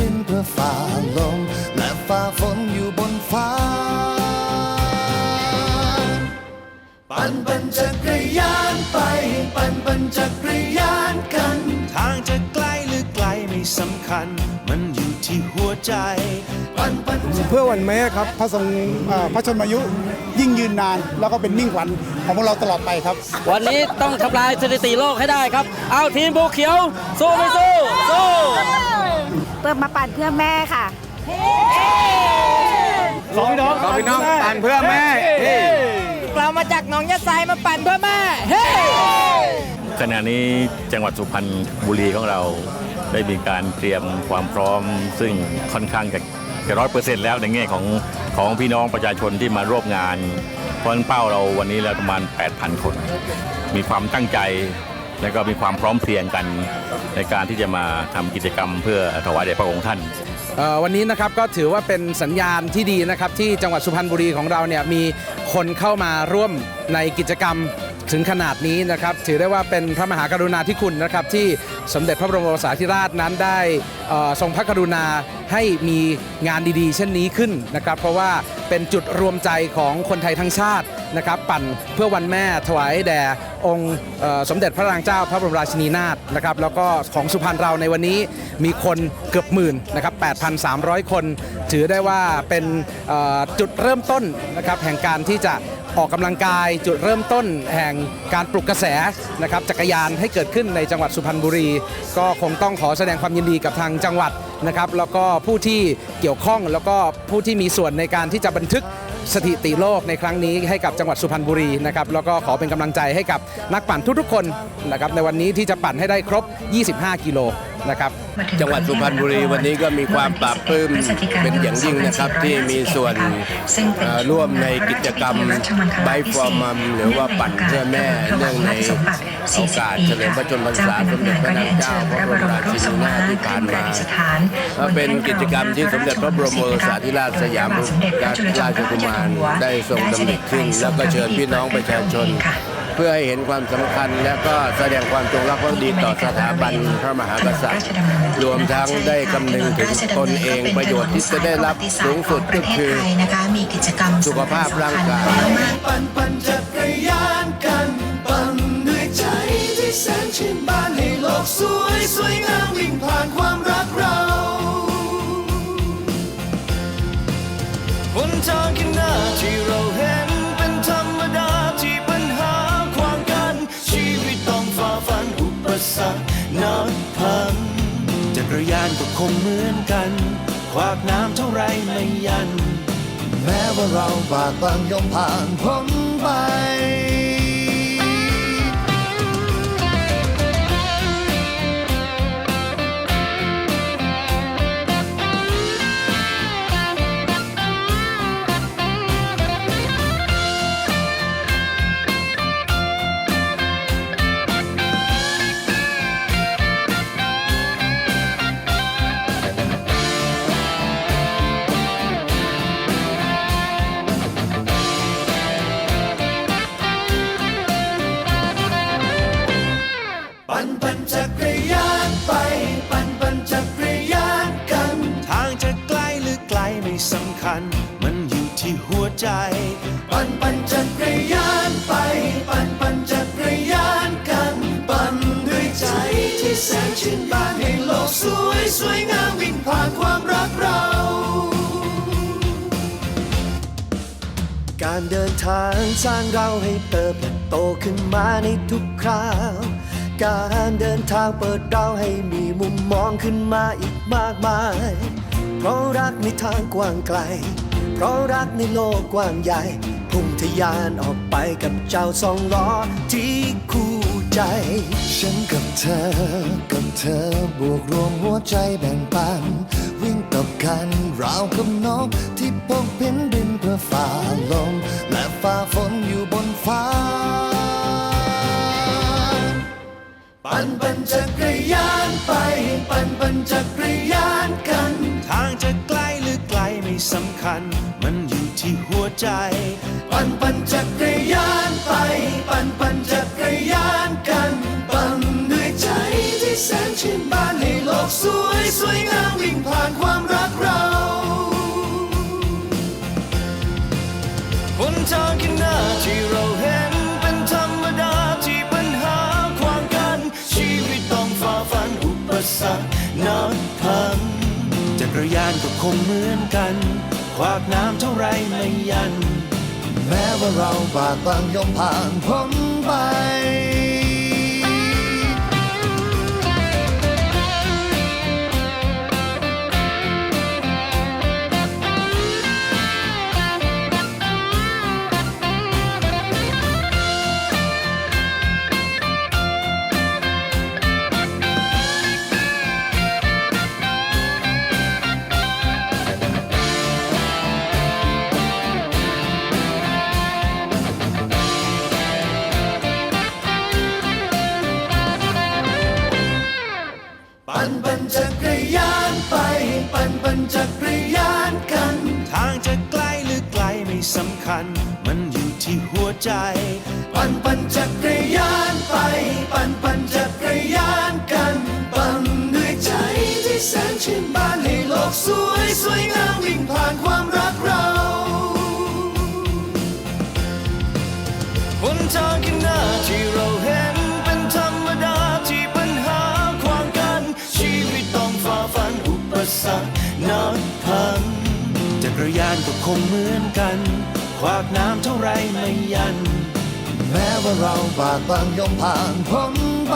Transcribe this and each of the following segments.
ื่ อฝ่าลม และฝ่าฝนอยู่บนฟ้า ปั่นปั่นจักรยานไป ปั่นปั่นจักรยานกัน ทางจะไกลหรือไกลไม่สำคัญ มันอยู่ที่หัวใจ ปั่นปั่นจักรเพื่อวันแม่ครับพระทรงเอ่อพระชนมายุยิ่งยืนนาน แล้วก็เป็นมิ่งขวัญของพวกเราตลอดไปครับ วันนี้ต้องทำลายสถิติโลกให้ได้ครับ เอาทีมภูเขียว สู้ไม่สู้ สู้เปิดมาปั่นเพื่อแม่ค่ะ สองพี่น้องสองพี่น้องปั่นเพื่อแม่เรามาจากหนองยะไซมาปั่นเพื่อแม่เฮ้ขณะนี้จังหวัดสุพรรณบุรีของเราได้มีการเตรียมความพร้อม ซึ่งค่อนข้างจะร้อยเปอร์เซ็นต์แล้วในแง่ของของพี่น้องประชาชนที่มาร่วมงานเพราะฉะนั้นเป้าเราวันนี้แล้วประมาณ 8,000 คน มีความตั้งใจและก็มีความพร้อมเพรียงกัน ในการที่จะมาทำกิจกรรมเพื่อถวายแด่พระองค์ท่าน วันนี้นะครับก็ถือว่าเป็นสัญญาณที่ดีนะครับที่จังหวัดสุพรรณบุรีของเราเนี่ยมีคนเข้ามาร่วมในกิจกรรมถึงขนาดนี้นะครับถือได้ว่าเป็นพระมหากรุณาธิคุณนะครับที่สมเด็จพระบรมโอรสาธิราชนั้นได้ทรงพระกรุณาให้มีงานดีๆ เช่นนี้ขึ้นนะครับ เพราะว่าเป็นจุดรวมใจของคนไทยทั้งชาติ นะครับปั่นเพื่อวันแม่ถวายแด่องค์สมเด็จพระนางเจ้าพระบรมราชินีนาถนะครับแล้วก็ของสุพรรณเราในวันนี้มีคนเกือบหมื่นนะครับ 8,300 คน ถือได้ว่าเป็นจุดเริ่มต้นนะครับแห่งการที่จะออกกำลังกายจุดเริ่มต้นแห่งการปลุกกระแสนะครับจักรยานให้เกิดขึ้นในจังหวัดสุพรรณบุรี ก็คงต้องขอแสดงความยินดีกับทางจังหวัดนะครับแล้วก็ผู้ที่เกี่ยวข้องแล้วก็ผู้ที่มีส่วนในการที่จะบันทึก สถิติโลกในครั้งนี้ให้กับจังหวัดสุพรรณบุรีนะครับแล้วก็ขอเป็นกำลังใจให้กับนักปั่นทุกๆคนนะครับในวันนี้ที่จะปั่นให้ได้ครบ 25 กิโล นะครับ จังหวัดสุพรรณบุรีวันนี้ก็มีความปราบปลื้มเป็นอย่างยิ่งนะครับที่มีส่วนเอ่อร่วมในกิจกรรมไบฟอร์มัมหรือว่าปั่นเพื่อแม่เนื่องในโอกาสเฉลิมพระชนมพรรษาสมเด็จพระนางเจ้าพระบรมราชินีนาถที่ผ่านมาก็เป็นกิจกรรมที่สมเด็จพระบรมโอรสาธิราชสยามราชกุมารได้ทรงดำริขึ้น แล้วก็เชิญพี่น้องประชาชนเพื่อให้เห็นความสำคัญและก็แสดงความจงรักภักดีต่อสถาบันพระมหากษัตริย์ รวมทั้งได้คำนึงถึงตนเองประโยชน์ที่จะได้รับสูงสุดก็คือนะคะมีกิจกรรมสุขภาพร่างกายปั่นปั่นจักรยานกันปั่นด้วยใจที่แสนชื่นบานให้โลกสวยสวยงาม สรรคนับพันจักรยานก็คงเหมือนกัน ขวากน้ำเท่าไรไม่ยัน แม้ว่าเราบากบังยอมผ่านพ้นไป จักรยานไปปั่นปั่นจักรยานกัน ทางจะใกล้หรือไกลไม่สำคัญ มันอยู่ที่หัวใจ ปั่นปั่นจักรยานไป ปั่นปั่นจักรยานกัน ปั่นด้วยใจที่แสนชื่นบานให้โลกสวยสวยงามวิ่งผ่านความรักเราการเดินทางสร้างเราให้เติบโตขึ้นมาในทุกคราว การเดินทางเปิดเราให้มีมุมมองขึ้นมาอีกมากมาย เพราะรักในทางกว้างไกล เพราะรักในโลกกว้างใหญ่ พุ่งทะยานออกไปกับเจ้าสองล้อที่คู่ใจ ฉันกับเธอ กับเธอบวกรวมหัวใจแบ่งปัน วิ่งตบกันราวกับนกที่พกพินบินเพื่อฝ่าลมและฝ่าฝนอยู่บนฟ้า ปั่นปั่นจักรยานไปปั่นปั่นจักรยานกัน ทางจะไกลหรือไกลไม่สำคัญ มันอยู่ที่หัวใจ ปั่นปั่นจักรยานไป ปั่นปั่นจักร นับพัง จักรยานก็คงเหมือนกัน ขวากน้ำเท่าไรไม่ยัน แม้ว่าเราบากบังยอมผ่านพ้นไป สักนับพันจักรยานก็คงเหมือนกัน ขวากน้ำเท่าไรไม่ยัน แม้ว่าเราบากบังยอมผ่านพ้นไป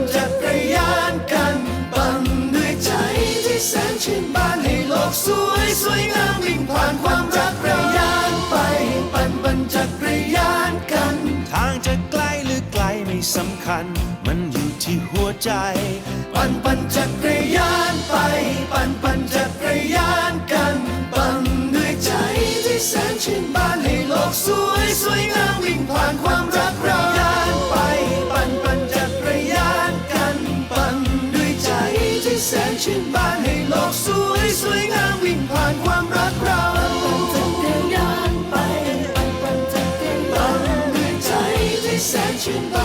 จั